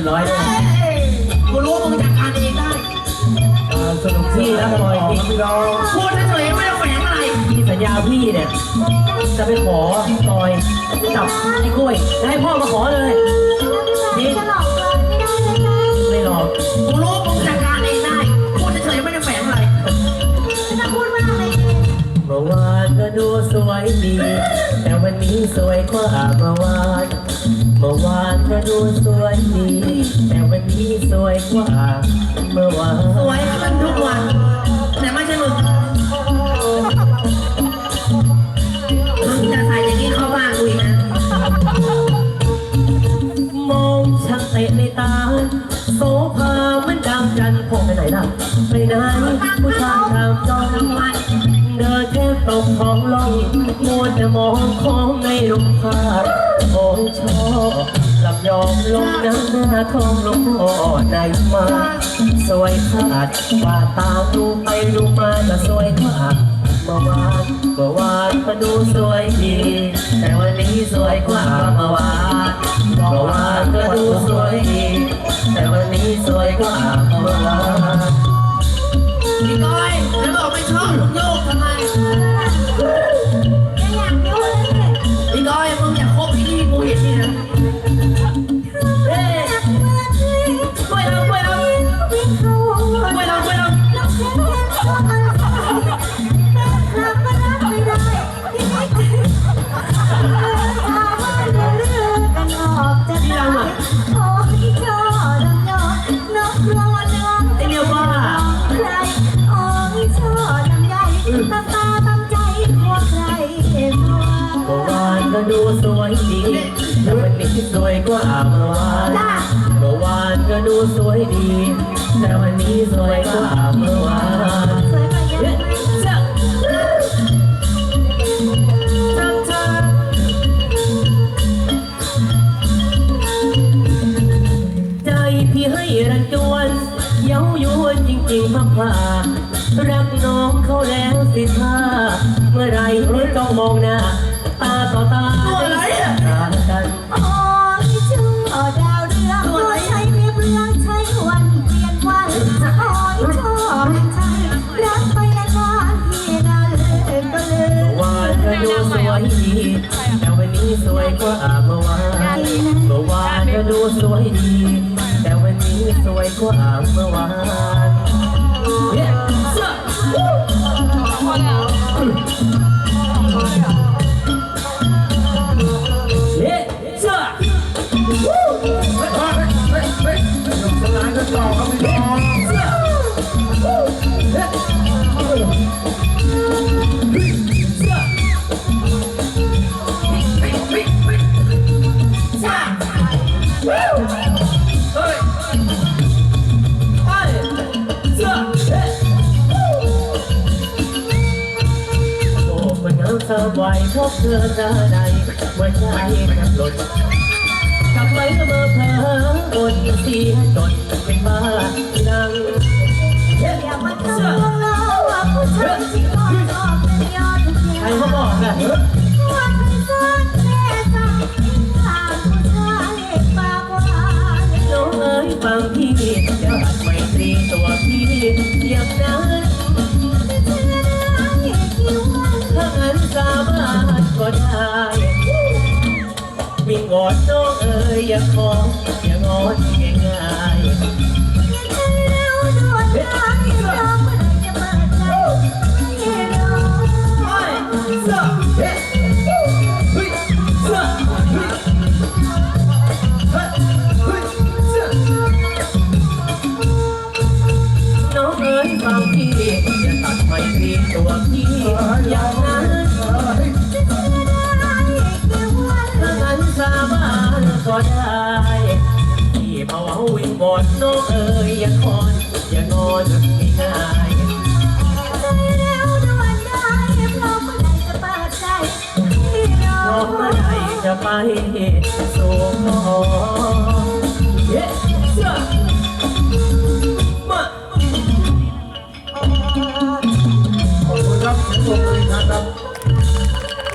บร้อยด้วยกูรู้มึงจัดการเองได้สนุกที่นะบอยพี่พี่น้องพูดเฉยๆไม่ต้องแฝงอะไรพี่สัญญาพี่เนี่ย จะไปขอบอยจับไอ้กล้วยแล้วให้พ่อมาขอเลย นี่จะหลอกเกินไม่ได้เลยจ้าไม่หรอก สวยกว่าเมื่อวานเมื่อวานก็ดูสวยดีแต่วันนี้สวยกว่าเมื่อวานสวยกันทุกวันแต่ไม่ใช่มึงมึงจะใส่อย่างนี้เข้าบ้านกูอีกนะมองช่างเตะในตาโซฟามันดังจันทร์ผมไปไหนล่ะไปไหนผู้ชายทำจอ มัวแต่มองของในรูปภาพโอ้ชอบหลับยอมลงน้ำหน้าทองลงพ่อในมา สวยขาดว่าตาดูไปดูมาจะสวยขาดเมื่อวานก็วานมาดูสวยดี แต่วันนี้สวยกว่าเมื่อวาน ดูสวยดีแต่วันนี้สวยกว่าเมื่อวานเมื่อวานก็ดูสวยดีแต่วันนี้สวยกว่าเมื่อวานสวยมาเยอะไหมใจพี่ให้รันจวนเย้ายวนจริงๆพักผ่ารักน้องเขาแล้วสิท่าเมื่อไรไม่ต้องมองหน้า ต่อตาตัวอะไรอะตากันโอ้ยชื่อดาวเรืองตัวใช้เรียบเรืองใช้วันเปลี่ยนวันโอ้ยชอบใช้รักไปนานๆพี่นั่นก็เลยเมื่อวานก็ดูสวยดีแต่วันนี้สวยกว่าเมื่อวานเมื่อวานก็ดูสวยดีแต่วันนี้สวยกว่าเมื่อวาน อเธอไว้พบเธอเจอใดเมื่อใจแทบหล่นกลับไปก็เบอเพอบนเสียจน ได้วิ่งงอนน้องเอ๋ยอย่าขออย่างอนง่ายใจเราโดนทางที่เราเมื่อจะเปิดใจให้เราๆไปเสื้อเฮ้เฮ้ยเสื้อเฮ้ยเฮ้ยเฮ้ยเสื้อน้องเอ๋ยฟังพี่อย่าตัดไมตรีตัวพี่อย่างนั้น ก็ได้พี่มาเว้าวิงบอนน้องเอ๋ยอย่างคอนอย่างงอนง่ายใจเราโดนได้เพราะเมื่อไหร่จะเปิดใจให้เราน้องเมื่อไหร่จะไปสู่ขอเย้เสื้อ